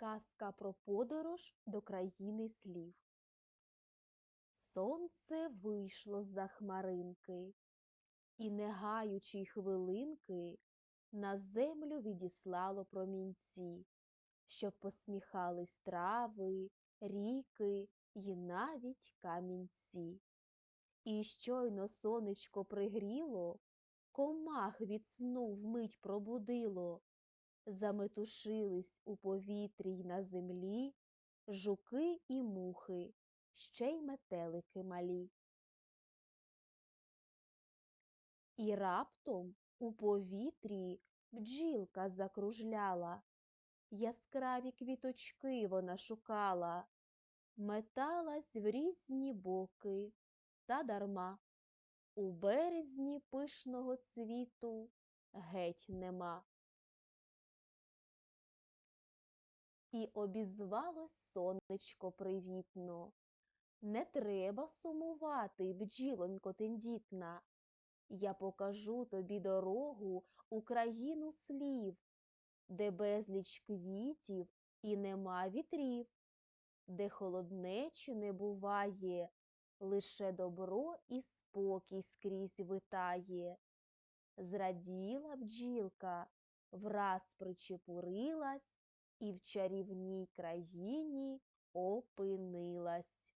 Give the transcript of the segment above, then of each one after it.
Казка про подорож до країни слів. Сонце вийшло з-за хмаринки, і, не гаючи хвилинки, на землю відіслало промінці, щоб посміхались трави, ріки й навіть камінці. І щойно сонечко пригріло, комах від сну вмить пробудило, заметушились у повітрі й на землі жуки і мухи, ще й метелики малі. І раптом у повітрі бджілка закружляла, яскраві квіточки вона шукала, металась в різні боки, та дарма. У березні пишного цвіту геть нема. І обізвалось сонечко привітно. Не треба сумувати, бджілонько тендітна. Я покажу тобі дорогу у країну слів, де безліч квітів і нема вітрів, де холоднечі не буває, лише добро і спокій скрізь витає. Зраділа бджілка, враз причепурилась і в чарівній країні опинилась.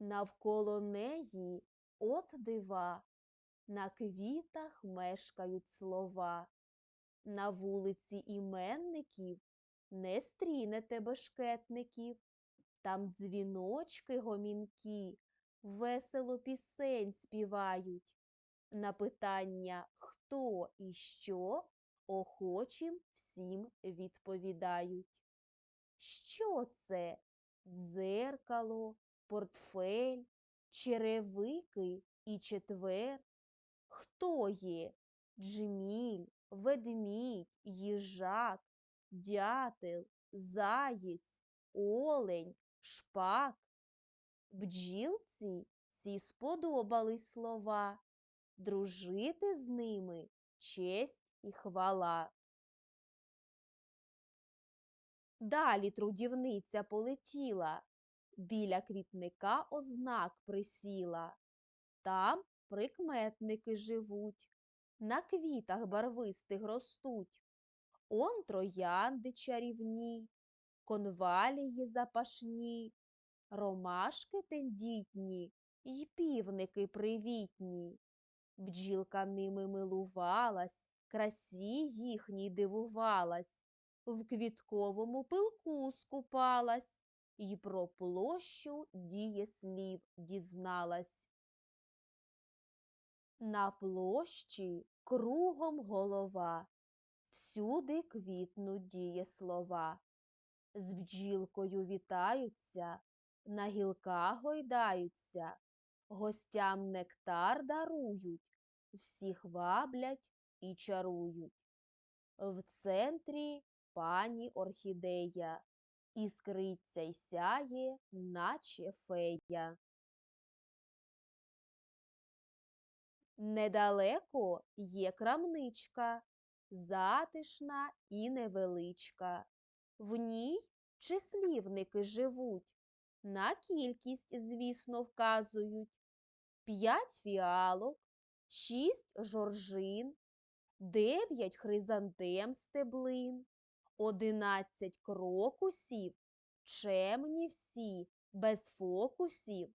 Навколо неї от дива, на квітах мешкають слова, на вулиці іменників не стрінете бешкетників, там дзвіночки гомінкі, весело пісень співають. На питання хто і що охочим всім відповідають. Що це? Дзеркало, портфель, черевики і четвер? Хто є? Джміль, ведмідь, їжак, дятел, заєць, олень, шпак? Бджілці ці сподобались слова дружити з ними честь і хвала. Далі трудівниця полетіла, біля квітника ознак присіла. Там прикметники живуть, на квітах барвистих ростуть. Он троянди чарівні, конвалії запашні, ромашки тендітні й півники привітні. Бджілка ними милувалась, красі їхній дивувалась, в квітковому пилку скупалась і про площу дієслів дізналась. На площі кругом голова, всюди квітнуть дієслова. З бджілкою вітаються, на гілках гойдаються, гостям нектар дарують, всіх ваблять і чарують. В центрі пані орхідея, іскриться й сяє, наче фея. Недалеко є крамничка, затишна і невеличка. В ній числівники живуть, на кількість, звісно, вказують п'ять фіалок, шість жоржин, дев'ять хризантем стеблин, одинадцять крокусів, чемні всі, без фокусів.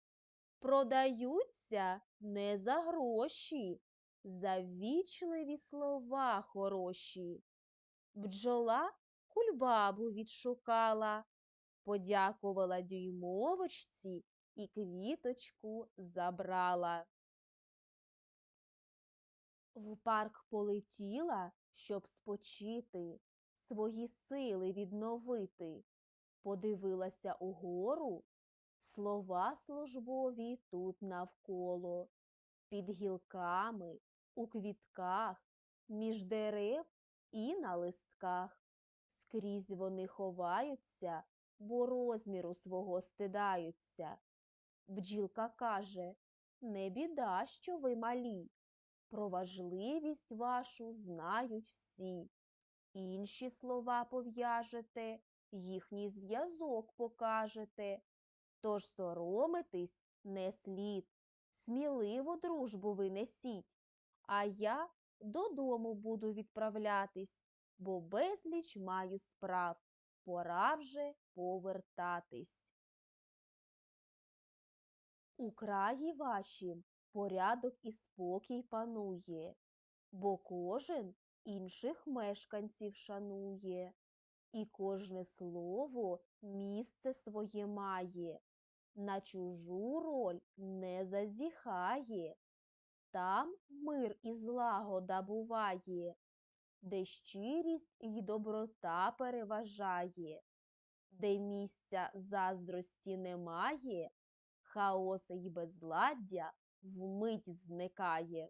Продаються не за гроші, за вічливі слова хороші. Бджола кульбабу відшукала, подякувала дюймовочці і квіточку забрала. В парк полетіла, щоб спочити, свої сили відновити. Подивилася угору, слова службові тут навколо, під гілками, у квітках, між дерев і на листках. Скрізь вони ховаються, бо розміру свого стидаються. Бджілка каже Не біда, що ви малі. Про важливість вашу знають всі. Інші слова пов'яжете, їхній зв'язок покажете. Тож соромитись не слід, сміливо дружбу ви несіть. А я додому буду відправлятись, бо безліч маю справ. Пора вже повертатись. У краї вашім порядок і спокій панує, бо кожен інших мешканців шанує, і кожне слово місце своє має, на чужу роль не зазіхає. Там мир і злагода буває, де щирість й доброта переважає, де місця заздрості немає, хаоса й безладдя вмить зникає.